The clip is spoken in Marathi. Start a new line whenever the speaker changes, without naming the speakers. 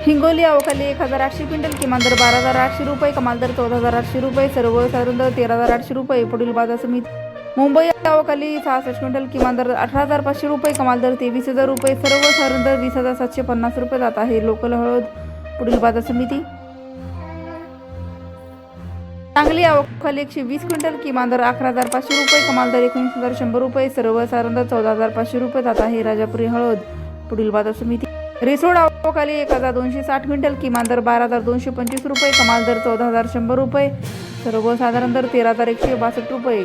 हिंगोली अवकाली एक हजार आठशे क्विंटल किमान दर बारा हजार आठशे रुपये कमाल दर चौदा हजार आठशे रुपये सर्वसाधारण दर तेरा हजार आठशे रुपये पुढील बाजार समिती. मुंबई अवकाली सहासष्ट क्विंटल किमान दर अठरा हजार पाचशे रुपये कमाल दर तेवीस हजार रुपये सर्वसाधारण दर वीस हजार सातशे पन्नास रुपये जात आहे. लोकल हळद पुढील बाजार समिती. सांगली अवकाली एकशे वीस क्विंटल किमान दर अकरा हजार पाचशे रुपये कमाल दर एकोणीस हजार शंभर रुपये सर्वसाधारण दर चौदा हजार पाचशे रुपये जात आहे. राजापुरी हळद पुढील बाजार समिती. रिसोड अवकाली एक हजार दोनशे साठ क्विंटल किमान दर बारा हजार दोनशे पंचवीस रुपये कमाल दर चौदा हजार शंभर रुपये. सर्वसाधारण दर तेरा हजार एकशे बासष्ट रुपये.